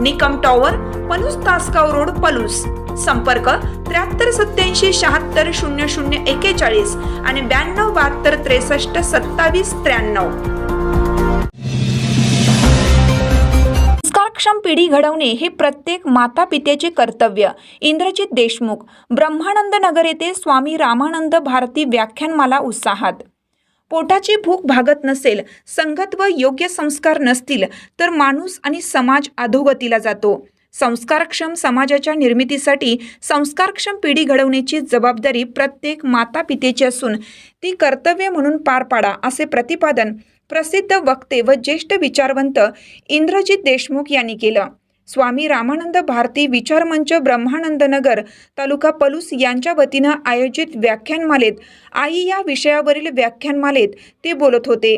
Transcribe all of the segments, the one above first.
Nikam tower Palus Tasgaon road Palus. संपर्क त्र्याहत्तर सत्याऐंशी शहात्तर शून्य शून्य एकेचाळीस आणि ब्याण्णव बहात्तर त्रेसष्ट सत्तावीस त्र्याण्णव. संस्कारक्षम पिढी घडवणे हे प्रत्येक माता पित्याचे कर्तव्य. इंद्रजित देशमुख ब्रह्मानंद नगर येथे स्वामी रामानंद भारती व्याख्यानमाला उत्साहात. पोटाची भूक भागत नसेल संगत व योग्य संस्कार नसतील तर माणूस आणि समाज अधोगतीला जातो. संस्कारक्षम समाजाच्या निर्मितीसाठी संस्कारक्षम पिढी घडवण्याची जबाबदारी प्रत्येक माता पितेची असून ती कर्तव्य म्हणून पार पाडा असे प्रतिपादन प्रसिद्ध वक्ते व ज्येष्ठ विचारवंत इंद्रजित देशमुख यांनी केलं. स्वामी रामानंद भारती विचारमंच ब्रह्मानंदनगर तालुका पलूस यांच्या वतीनं आयोजित व्याख्यानमालेत. आई या विषयावरील व्याख्यानमालेत ते बोलत होते.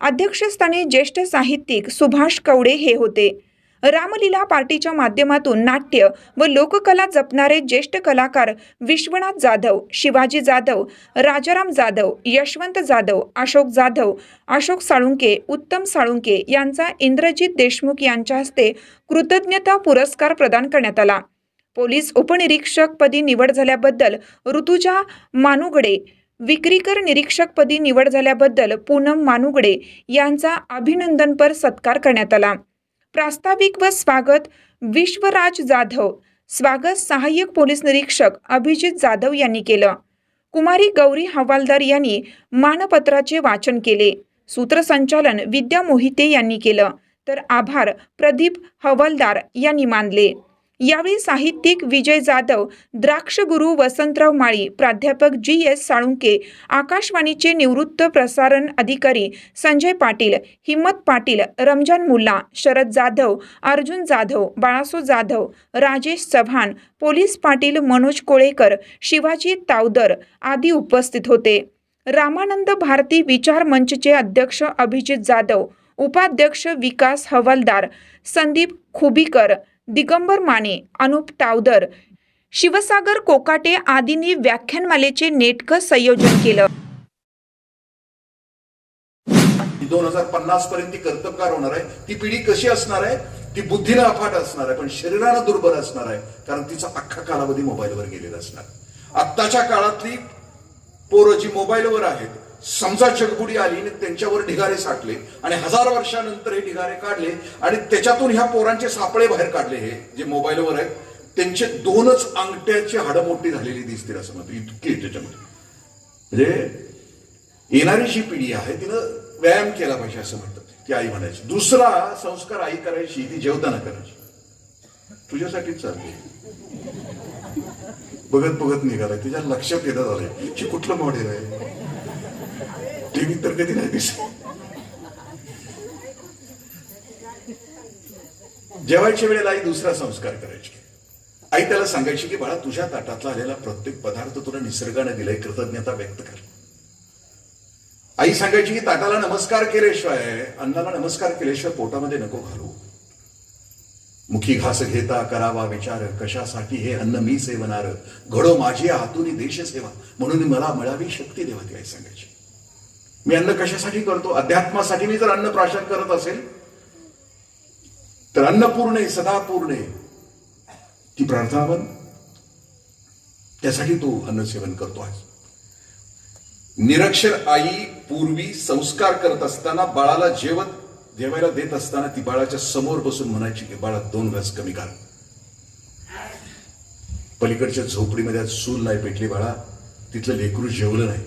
अध्यक्षस्थानी ज्येष्ठ साहित्यिक सुभाष कवडे हे होते. रामलीला पार्टीच्या माध्यमातून नाट्य व लोककला जपणारे ज्येष्ठ कलाकार विश्वनाथ जाधव शिवाजी जाधव राजाराम जाधव यशवंत जाधव अशोक जाधव अशोक साळुंके उत्तम साळुंके यांचा इंद्रजित देशमुख यांच्या हस्ते कृतज्ञता पुरस्कार प्रदान करण्यात आला. पोलीस उपनिरीक्षकपदी निवड झाल्याबद्दल ऋतुजा मानुगडे विक्रीकर निरीक्षकपदी निवड झाल्याबद्दल पूनम मानुगडे यांचा अभिनंदनपर सत्कार करण्यात आला. प्रास्ताविक व स्वागत विश्वराज जाधव स्वागत सहाय्यक पोलीस निरीक्षक अभिजित जाधव यांनी केलं. कुमारी गौरी हवालदार यांनी मानपत्राचे वाचन केले. सूत्रसंचालन विद्या मोहिते यांनी केलं. तर आभार प्रदीप हवालदार यांनी मानले. यावेळी साहित्यिक विजय जाधव द्राक्षगुरू वसंतराव माळी प्राध्यापक जी एस साळुंके आकाशवाणीचे निवृत्त प्रसारण अधिकारी संजय पाटील हिम्मत पाटील रमजान मुल्ला शरद जाधव अर्जुन जाधव बाळासो जाधव राजेश चव्हाण पोलीस पाटील मनोज कोळेकर शिवाजी तावदर आदी उपस्थित होते. रामानंद भारती विचार मंचचे अध्यक्ष अभिजित जाधव उपाध्यक्ष विकास हवालदार संदीप खुबीकर दिगंबर माने अनुप टावदर शिवसागर कोकाटे आदींनी व्याख्यानमालेचे नेटकं संयोजन केलं. दोन हजार पन्नास पर्यंत ती कर्तबगार होणार आहे. ती पिढी कशी असणार आहे? ती बुद्धीला अफाट असणार आहे पण शरीरानं दुर्बल असणार आहे कारण तिचा अख्खा कालावधी मोबाईलवर गेलेला असणार. आत्ताच्या काळातली पोरं जी मोबाईलवर आहेत समजा चकबुडी आली आणि त्यांच्यावर ढिगारे साठले आणि हजार वर्षानंतर हे ढिगारे काढले आणि त्याच्यातून ह्या पोरांचे सापळे बाहेर काढले हे जे मोबाईलवर आहेत त्यांचे दोनच अंगठ्याची हाडं मोठी झालेली दिसतील असं म्हणतो. इतकी त्याच्यामध्ये. म्हणजे येणारी जी पिढी आहे तिनं व्यायाम केला पाहिजे असं म्हणतात. ती आई म्हणायची. दुसरा संस्कार आई करायची ती जेवताना करायची. तुझ्यासाठीच चालली बघत बघत निघालाय. तिच्या लक्षात येत झालंय की कुठलं मॉडेल आहे? टीव्ही तर कधी नाही दिसत जेवायच्या वेळेला आई दुसरा संस्कार करायची. आई त्याला सांगायची की बाळा तुझ्या ताटातला आलेला प्रत्येक पदार्थ तुला निसर्गाने दिलाय कृतज्ञता व्यक्त कर. आई सांगायची की ताटाला नमस्कार केल्याशिवाय अन्नाला नमस्कार केल्याशिवाय पोटामध्ये नको घालू. मुखी घास घेता करावा विचार कशासाठी हे अन्न मी सेवनार घडो माझी हातून देश सेवा. म्हणून मला मिळावी शक्ती देवा ती आई सांगायची. मी अन्न कशासाठी करतो? अध्यात्मासाठी मी जर अन्न प्राशन करत असेल तर अन्नपूर्ण आहे सदा पूर्ण आहे. ती प्रार्थना बन त्यासाठी तो अन्न सेवन करतो आहे निरक्षर आई पूर्वी संस्कार करत असताना बाळाला जेवत जेवायला देत असताना ती बाळाच्या समोर बसून म्हणायची की बाळा दोन घास कमी घाल पलीकडच्या झोपडीमध्ये आज सूल नाही पेटली बाळा. तिथलं लेकरू जेवलं नाही.